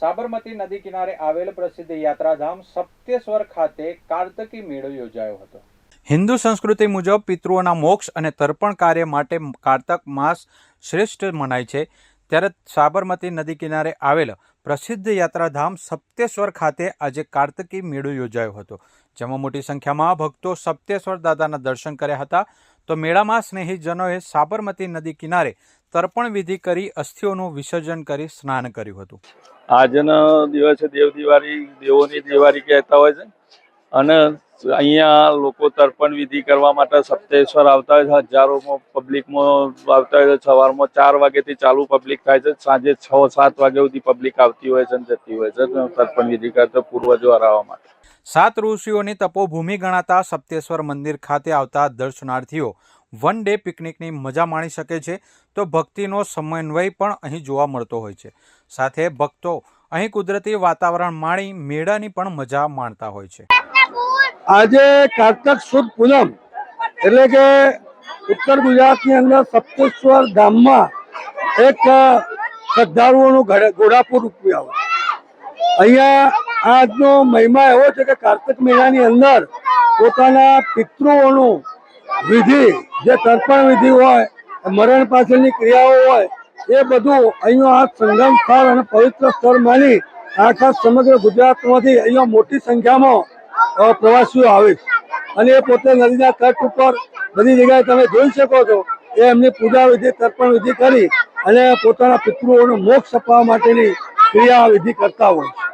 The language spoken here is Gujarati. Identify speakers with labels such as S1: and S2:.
S1: સાબરમતી નદી કિનારે આવેલ પ્રસિદ્ધ યાત્રાધામ સપ્તેશ્વર ખાતે કાર્તકી મેળો યોજાયો હતો. હિન્દુ સંસ્કૃતિ મુજબ પિતૃઓના મોક્ષ અને તર્પણ કાર્ય માટે કારતક માસ શ્રેષ્ઠ મનાય છે. ત્યારે સાબરમતી નદી કિનારે આવેલ પ્રસિદ્ધ યાત્રાધામ સપ્તેશ્વર ખાતે આજે કાર્તકી મેળો યોજાયો હતો. જેમાં મોટી સંખ્યામાં ભક્તો સપ્તેશ્વર દાદાના દર્શન કર્યા હતા. તો મેળામાં સ્નેહીજનોએ સાબરમતી નદી કિનારે તર્પણ વિધિ કરી અસ્થિઓનું વિસર્જન કરી સ્નાન કર્યું હતું.
S2: આજનો દિવસે દેવ દિવાળી દેવોની દિવાળી કહેતા હોય છે. અને અહીંયા લોકો તર્પણ વિધિ કરવા માટે સપ્તેશ્વર આવતા હોય છે, હજારોમાં પબ્લિકમાં આવતા હોય છે, સવારમાં ચાર વાગ્યાથી ચાલુ પબ્લિક થાય છે, સાંજે છ, સાત વાગ્યા સુધી પબ્લિક આવતી હોય છે જતી હોય છે તર્પણ વિધિ કરતા પૂર્વજો હરાવવા માટે.
S1: સાત ઋષિઓની તપોભૂમિ ગણાતા સપ્તેશ્વર મંદિર ખાતે આવતા દર્શનાર્થીઓ વન ડે પિકનિકની મજા માણી શકે છે, તો ભક્તિનો સમન્વય પણ અહીં જોવા મળતો હોય છે. સાથે ભક્તો અહીં કુદરતી વાતાવરણ માણી મેળાની પણ મજા માણતા હોય છે.
S3: આજે કારતક સુદ પૂનમ, એટલે કે ઉત્તર ગુજરાતની અંદર સપ્તેશ્વર ધામમાં એક શ્રદ્ધાળુઓનું ઘડે- ઘોડાપુર રૂપિયા અહીંયા આજનો મહિમા એવો છે કે કાર્તક મહિનાની અંદર પોતાના પિતૃઓનું વિધિ, જે તર્પણ વિધિ હોય, મરણ પાછળની ક્રિયાઓ હોય, એ બધું અહીંયા આ સંગમ સ્થળ અને પવિત્ર સ્થળ માની આખા સમગ્ર ગુજરાતમાંથી અહીંયા મોટી સંખ્યામાં પ્રવાસીઓ આવે? અને એ પોતે નદીના તટ ઉપર બધી જગ્યાએ તમે જોઈ શકો છો એ એમની પૂજા વિધિ, તર્પણ વિધિ કરી અને પોતાના પિતૃઓનો મોક્ષ અપાવવા માટેની ક્રિયા વિધિ કરતા હોય છે.